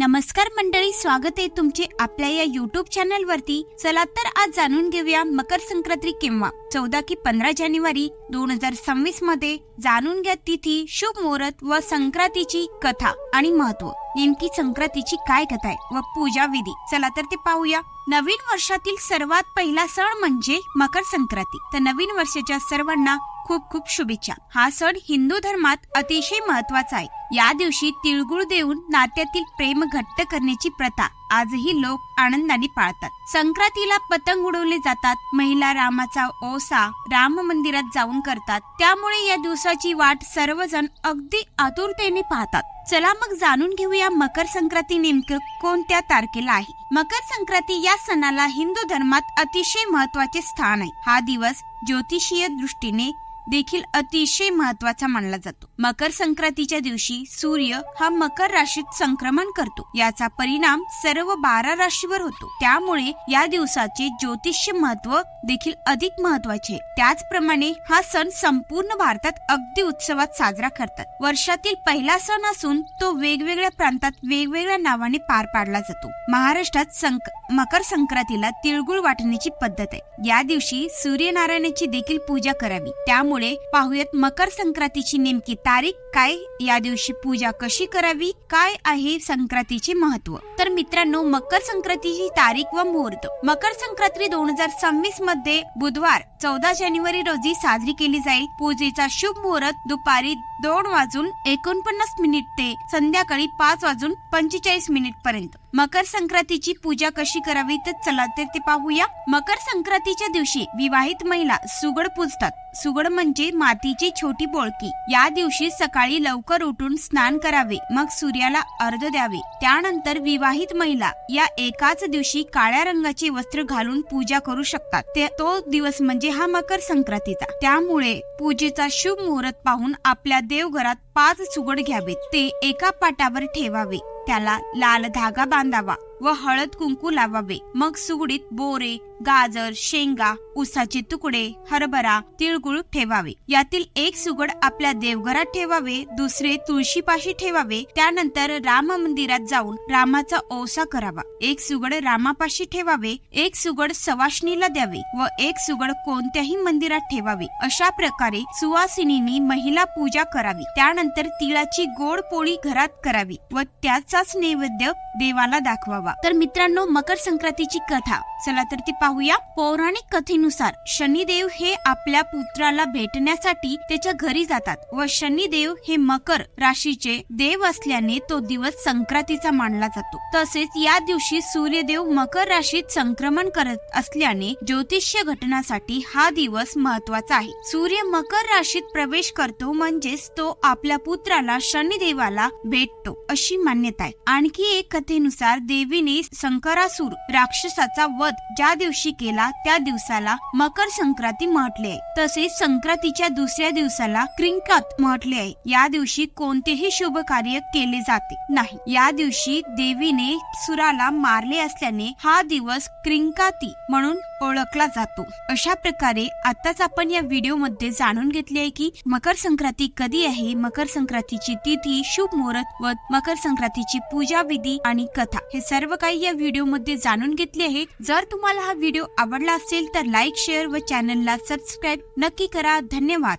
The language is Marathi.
नमस्कार मंडळी स्वागत आहे तुमचे आपल्या या युट्यूब चॅनल वरती. चला तर आज जाणून घेऊया मकर संक्रांती किंवा चौदा की पंधरा जानेवारी दोन हजार सव्वीसमध्ये जाणून घ्या तिथी शुभ मुहूर्त व संक्रांतीची कथा आणि महत्त्व. नेमकी संक्रांतीची काय कथा आहे व पूजा विधी. चला तर ते पाहूया. नवीन वर्षातील सर्वात पहिला सण म्हणजे मकर संक्रांती. तर नवीन वर्षाच्या सर्वांना खूप खूप शुभेच्छा. हा सण हिंदू धर्मात अतिशय महत्त्वाचा आहे. या दिवशी तिळगुळ देऊन नात्यातील प्रेम घट्ट करण्याची प्रथा आजही लोक आनंदाने पाळतात. संक्रांतीला पतंग उडवले जातात महिला रामाचा ओसा राम मंदिरात जाऊन करतात. त्यामुळे या दिवसाची वाट सर्वजण अगदी आतुरतेने पाहतात. चला मग जाणून घेऊया मकर संक्रांती नेमकं कोणत्या तारखेला आहे? मकर संक्रांती या सणाला हिंदू धर्मात अतिशय महत्त्वाचे स्थान आहे. हा दिवस ज्योतिषीय दृष्टीने देखील अतिशय महत्त्वाचा मानला जातो. मकर संक्रांतीच्या दिवशी सूर्य हा मकर राशीत संक्रमण करतो. याचा परिणाम सर्व बारा राशीवर होतो. त्यामुळे या दिवसाचे ज्योतिष्य महत्त्व देखील अधिक महत्त्वाचे आहे. त्याचप्रमाणे हा सण संपूर्ण भारतात अगदी उत्सवात साजरा करतात. वर्षातील पहिला सण असून तो वेगवेगळ्या प्रांतात वेगवेगळ्या नावाने पार पाडला जातो. महाराष्ट्रात संक मकर संक्रांतीला तिळगुळ वाटण्याची पद्धत आहे. या दिवशी सूर्यनारायणाची देखील पूजा करावी. त्यामुळे पाहूयात मकर संक्रांतीची नेमकी तारीख काय? या दिवशी पूजा कशी करावी? काय आहे संक्रांतीचे महत्त्व? तर मित्रांनो मकर संक्रांतीची तारीख व मुहूर्त. मकर संक्रांती दोन हजार सव्वीसमध्ये बुधवार चौदा जानेवारी रोजी साजरी केली जाईल. पूजेचा शुभ मुहूर्त दुपारी दोन वाजून एकोणपन्नास मिनिट ते संध्याकाळी पाच वाजून पंचेचाळीस मिनिट पर्यंत. मकर संक्रांतीची पूजा कशी करावी तर चला तर ते पाहूया. मकर संक्रांतीच्या दिवशी विवाहित महिला सुगड पूजतात. सुगड म्हणजे मातीची छोटी बोळकी. या दिवशी सकाळी लवकर उठून स्नान करावे. मग सूर्याला अर्ध द्यावे. त्यानंतर विवाहित महिला या एकाच दिवशी काळ्या रंगाचे वस्त्र घालून पूजा करू शकतात. ते- तो दिवस म्हणजे हा मकर संक्रांतीचा. त्यामुळे पूजेचा शुभ मुहूर्त पाहून आपल्या देवघरात पाच सुगड घ्यावेत. ते एका पाटावर ठेवावे. त्याला लाल धागा बांधावा. व हळद कुंकू लावावे. मग सुगडीत बोरे गाजर शेंगा उसाचे तुकडे हरभरा तिळगुळ ठेवावे. यातील एक सुगड आपल्या देवघरात ठेवावे दुसरे तुळशीपाशी ठेवावे त्यानंतर राम मंदिरात जाऊन रामाचा ओसा करावा. एक सुगड रामापाशी ठेवावे एक सुगड सवाशणीला द्यावे व एक सुगड कोणत्याही मंदिरात ठेवावे. अशा प्रकारे सुवासिनीनी महिला पूजा करावी. त्यानंतर तिळाची गोड पोळी घरात करावी व त्याचाच नैवेद्य देवाला दाखवावा. तर मित्रांनो मकर संक्रांतीची कथा. चला तर ती पाहूया. पौराणिक कथेनुसार शनिदेव हे आपल्या पुत्राला भेटण्यासाठी त्याच्या घरी जातात व शनिदेव हे मकर राशीचे देव असल्याने तो दिवस संक्रांतीचा मानला जातो. तसेच या दिवशी सूर्यदेव मकर राशीत संक्रमण करत असल्याने ज्योतिष्य घटनासाठी हा दिवस महत्त्वाचा आहे. सूर्य मकर राशीत प्रवेश करतो म्हणजेच तो आपल्या पुत्राला शनिदेवाला भेटतो अशी मान्यता आहे. आणखी एक कथेनुसार देवी देवीने शंकरासूर राक्षसाचा वध ज्या दिवशी केला त्या दिवसाला मकर संक्रांती म्हटले. आहे तसेच संक्रांतीच्या दुसऱ्या दिवसाला क्रिंकात म्हटले. आहे या दिवशी कोणतेही शुभ कार्य केले जाते नाही. या दिवशी देवीने सुराला मारले असल्याने हा दिवस क्रिंकाती म्हणून ओळखला जातो. अशा प्रकारे आताच आपण या व्हिडिओमध्ये जाणून घेतले आहे की मकर संक्रांती कधी आहे? मकर संक्रांतीची तिथी शुभ मुहूर्त व मकर संक्रांतीची पूजा विधी आणि कथा हे सर्व काही या व्हिडिओमध्ये जाणून घेतले आहे. जर तुम्हाला हा व्हिडिओ आवडला असेल तर लाईक शेअर व चॅनलला सबस्क्राईब नक्की करा. धन्यवाद.